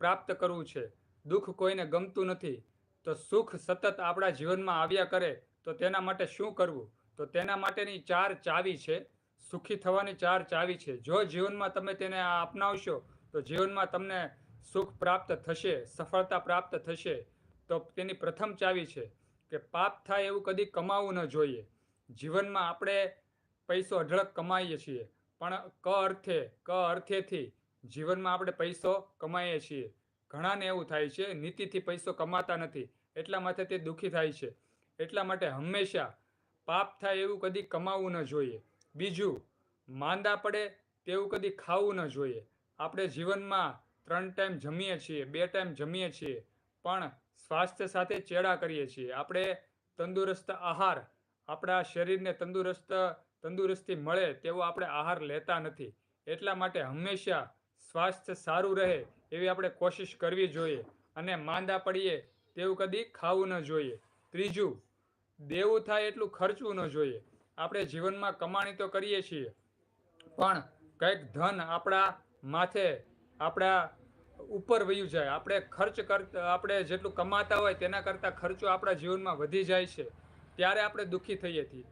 પ્રાપ્ત કરવું છે. દુઃખ કોઈને ગમતું નથી, તો સુખ સતત આપણા જીવનમાં આવ્યા કરે, તો તેના માટે શું કરવું? તો તેના માટેની ચાર ચાવી છે. સુખી થવાની ચાર ચાવી છે. જો જીવનમાં તમે તેને આ અપનાવશો, તો જીવનમાં તમને સુખ પ્રાપ્ત થશે, સફળતા પ્રાપ્ત થશે. તો તેની પ્રથમ ચાવી છે કે પાપ થાય એવું કદી કમાવું ન જોઈએ. જીવનમાં આપણે પૈસો અઢળક કમાઈએ છીએ. પણ ક અર્થે, ક અર્થેથી જીવનમાં આપણે પૈસો કમાઈએ છીએ. ઘણાને એવું થાય છે, નીતિથી પૈસો કમાતા નથી. એટલા માટે તે દુઃખી થાય છે. એટલા માટે હંમેશા પાપ થાય એવું કદી કમાવું ન જોઈએ. બીજું, માંદા પડે તેવું કદી ખાવું ન જોઈએ. આપણે જીવનમાં ત્રણ ટાઈમ જમીએ છીએ, બે ટાઈમ જમીએ છીએ, પણ સ્વાસ્થ્ય સાથે ચેડા કરીએ છીએ. આપણે તંદુરસ્ત આહાર, આપણા શરીરને તંદુરસ્ત, તંદુરસ્તી મળે તેવો આપણે આહાર લેતા નથી. એટલા માટે હંમેશા સ્વાસ્થ્ય સારું રહે એવી આપણે કોશિશ કરવી જોઈએ અને માંદા પડીએ તેવું કદી ખાવું ન જોઈએ. ત્રીજું, દેવું થાય એટલું ખર્ચવું ન જોઈએ. આપણે જીવનમાં કમાણી તો કરીએ છીએ, પણ કંઈક ધન આપણા માથે, આપણા ઉપર વયું જાય. આપણે ખર્ચ કરતા આપણે જેટલું કમાતા હોય તેના કરતાં ખર્ચો આપણા જીવનમાં વધી જાય છે. ત્યારે આપણે દુઃખી થઈએ છીએ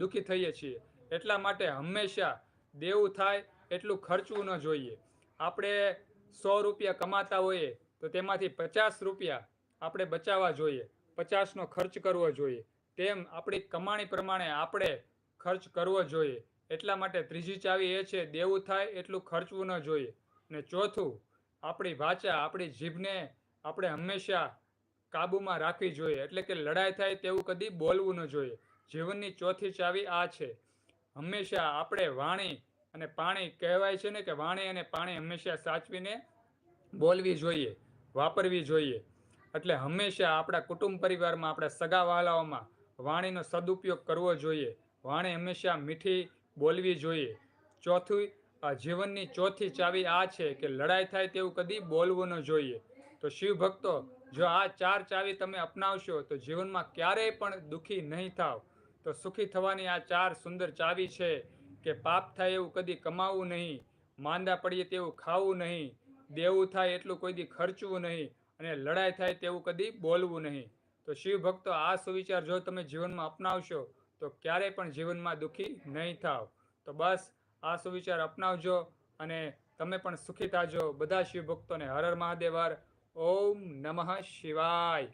દુઃખી થઈએ છીએ. એટલા માટે હંમેશા દેવું થાય એટલું ખર્ચવું ન જોઈએ. આપણે સો રૂપિયા કમાતા હોઈએ તો તેમાંથી પચાસ રૂપિયા આપણે બચાવવા જોઈએ. પચાસનો ખર્ચ કરવો જોઈએ. તેમ આપણી કમાણી પ્રમાણે આપણે ખર્ચ કરવો જોઈએ. એટલા માટે ત્રીજી ચાવી એ છે, દેવું થાય એટલું ખર્ચવું ન જોઈએ. ને ચોથું, આપણી વાચા, આપણી જીભને આપણે હંમેશા કાબૂમાં રાખવી જોઈએ. એટલે કે લડાઈ થાય તેવું કદી બોલવું ન જોઈએ. જીવનની ચોથી ચાવી આ છે. હંમેશા આપણે વાણી અને પાણી કહેવાય છે ને કે વાણી અને પાણી હંમેશા સાચવીને બોલવી જોઈએ, વાપરવી જોઈએ. એટલે હંમેશા આપણા કુટુંબ પરિવારમાં, આપણા સગાવાલાઓમાં વાણીનો સદુપયોગ કરવો જોઈએ. વાણી હંમેશા મીઠી બોલવી જોઈએ. ચોથું જીવનની ચોથી ચાવી આ છે કે લડાઈ થાય તેવું કદી બોલવું ન જોઈએ. તો શિવ ભક્તો જો આ ચાર ચાવી તમે અપનાવશો, તો જીવનમાં ક્યારેય પણ દુઃખી નહીં થાવ. તો સુખી થવાની આ ચાર સુંદર ચાવી છે કે પાપ થાય એવું કદી કમાવું નહીં, માંદા પડીએ તેવું ખાવું નહીં, દેવું થાય એટલું કોઈ દી ખર્ચવું નહીં અને લડાઈ થાય તેવું કદી બોલવું નહીં. તો શિવ ભક્તો, આ સુવિચાર જો તમે જીવનમાં અપનાવશો, તો ક્યારેય પણ જીવનમાં દુઃખી નહીં થાવ. તો બસ, આ સુવિચાર અપનાવજો અને તમે પણ સુખી થાજો. બધા શિવ ભક્તોને હર હર ઓમ નમઃ શિવાય.